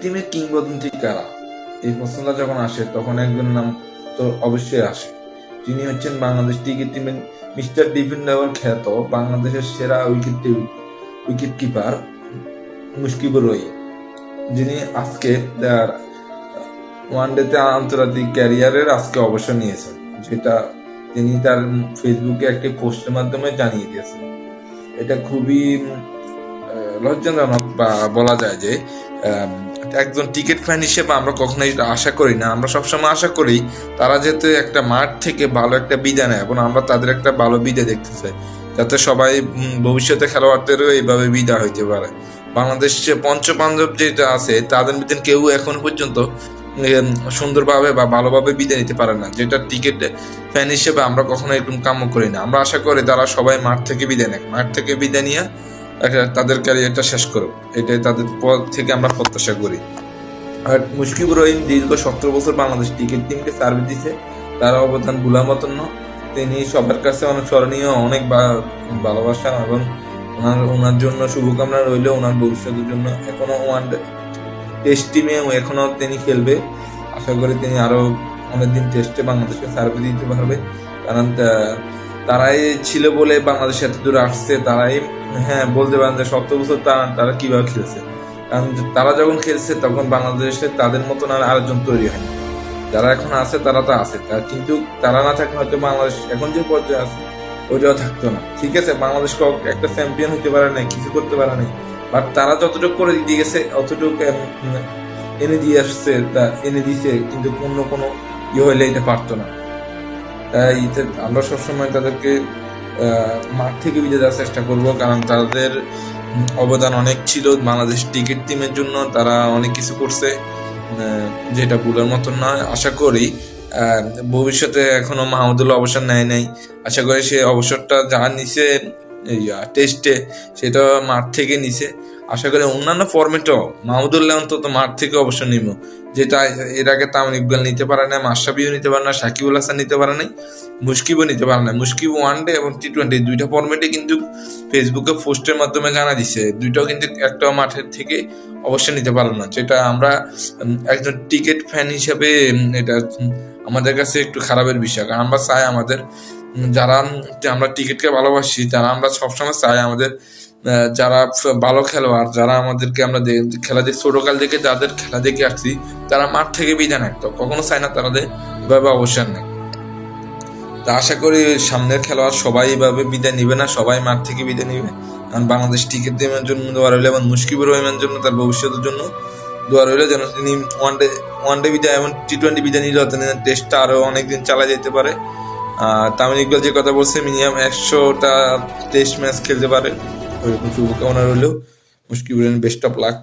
টিমের কিংবদন্তি কারা? এই প্রশ্নটা যখন আসে, তখন একজনের নাম তো অবশ্যই আসে। যিনি হচ্ছেন বাংলাদেশ টিকিট টিমের মিস্টার খ্যাত বাংলাদেশের সেরা উইকেট উইকেট কিপার মুশকিবুর যিনি আজকে তার আন্তর্জাতিক ক্যারিয়ারের আজকে অবসর নিয়েছেন, যেটা তিনি তার ফেসবুকে একটি পোস্টের মাধ্যমে জানিয়ে দিয়েছেন। এটা খুবই লজ্জাজনক বা বলা যায় যে একজন টিকিট ফ্যান হিসেবে আমরা কখনোই আশা করি না। আমরা সবসময় আশা করি তারা যাতে একটা মাঠ থেকে ভালো একটা বিদায় নেয় এবং আমরা তাদের একটা ভালো বিদায় দেখতে চাই। যাতে সবাই ভবিষ্যতে খেলোয়াড়দেরও এইভাবে বিদায় হইতে পারে। বাংলাদেশ পঞ্চপাঞ্জব যেটা আছে, তাদের মধ্যে কেউ এখন পর্যন্ত সুন্দরভাবে বা ভালোভাবে বিদায় নিতে পারে না। যেটা টিকিট ফ্যান হিসেবে আমরা কখনো এরকম কাম্য করি না। আমরা আশা করি তারা সবাই মাঠ থেকে বিদায় নেয় মাঠ থেকে বিদায় নিয়ে তাদের ক্যারিয়ারটা শেষ করুক। এটাই তাদের পথ থেকে আমরা প্রত্যাশা করি। আর মুশকিবুর রহিম দীর্ঘ সতেরো বছর বাংলাদেশ ক্রিকেট টিমকে সার্ভিস দিছে তার অবদান ভুলার মতন না তিনি সবার কাছে অনেক স্মরণীয়, অনেক ভালোবাসা এবং ওনার ওনার জন্য শুভকামনা রইল। ওনার ভবিষ্যতের জন্য এখনও ওয়ান টেস্ট টিমে এখনও তিনি খেলবে। আশা করি তিনি আরও অনেকদিন টেস্টে বাংলাদেশকে সার্ভিস দিতে পারবে। কারণ তারাই ছিল বলে বাংলাদেশ এত দূর আসছে, তারাই হ্যাঁ বলতে পারেন যে সত্তর বছর তারা তারা কীভাবে খেলছে। কারণ তারা যখন খেলছে, তখন বাংলাদেশে তাদের মতন আর আরেকজন তৈরি হয়নি যারা এখন আছে, তারা তো আছে। কিন্তু তারা না থাকলে হয়তো বাংলাদেশ, এখন যে পর্যায়ে আছে, ওইটাও থাকতো না। ঠিক আছে, বাংলাদেশ একটা চ্যাম্পিয়ন হতে পারে না কিছু করতে পারে না বাট তারা যতটুকু করে দিয়ে গেছে, অতটুকু এনে দিয়ে আসছে, তা এনে দিছে, কিন্তু অন্য কোনো ইয়ে হইলে এটা পারতো না। আমরা সবসময় তাদেরকে মাঠ থেকে বিদায় দেওয়ার চেষ্টা করব, কারণ তাদের অবদান অনেক ছিল। বাংলাদেশ ক্রিকেট টিমের জন্য তারা অনেক কিছু করছে যেটা ভুলার মতন নয় আশা করি ভবিষ্যতে এখনও মাহমুদুল্লাহ অবসর নেয় নাই। আশা করি সে অবসরটা যা নিছে টেস্টে সেটা মাঠ থেকে নিছে। আশা করি অন্যান্য ফরম্যাটেও মাহমুদুল্লাহ অন্তত মাঠ থেকে অবশ্য নিব। যেটা এর আগে তামিম ইকবাল নিতে পারে না মাশরাফিও নিতে পারে না সাকিবুল হাসান নিতে পারে নাই, মুশকিবও নিতে পারে না মুশকিব ওয়ান ডে এবং টি টোয়েন্টি দুইটা ফরম্যাটে কিন্তু ফেসবুকে পোস্টের মাধ্যমে জানা দিছে। দুইটাও কিন্তু একটা মাঠের থেকে অবশ্যই নিতে পারল না। যেটা আমরা একজন টিকিট ফ্যান হিসেবে এটা আমাদের কাছে একটু খারাপের বিষয়। কারণ আমরা চাই আমাদের যারা আমরা টিকিটকে ভালোবাসি তারা আমরা সবসময় চাই আমাদের যারা ভালো খেলোয়াড়, যারা আমাদেরকে আমরা খেলা দেখে ছোটকাল থেকে যাদের খেলা দেখে আসছি, তারা মাঠ থেকে বিদায় নেয়। তো কখনো চায় না তারা এভাবে অবসর নেয়। তা আশা করি সামনের খেলোয়াড় সবাই এভাবে বিদায় নিবে না, সবাই মাঠ থেকে বিদায় নিবে। কারণ বাংলাদেশ টিকিট টিমের জন্য দোয়া রইল এবং মুশকিবুর রহমানের জন্য, তার ভবিষ্যতের জন্য দোয়া রইল যেন তিনি ওয়ান ডে ওয়ান ডে বিদায় এবং টি টোয়েন্টি বিদায় নিলেও তিনি টেস্টটা আরও অনেকদিন চালা যেতে পারে। আর তামিম ইকবাল যে কথা বলছে মিনিমাম একশোটা টেস্ট ম্যাচ খেলতে পারে। ওইরকম শুভকামনা রইল মুশকিবুর বেস্ট অফ লাক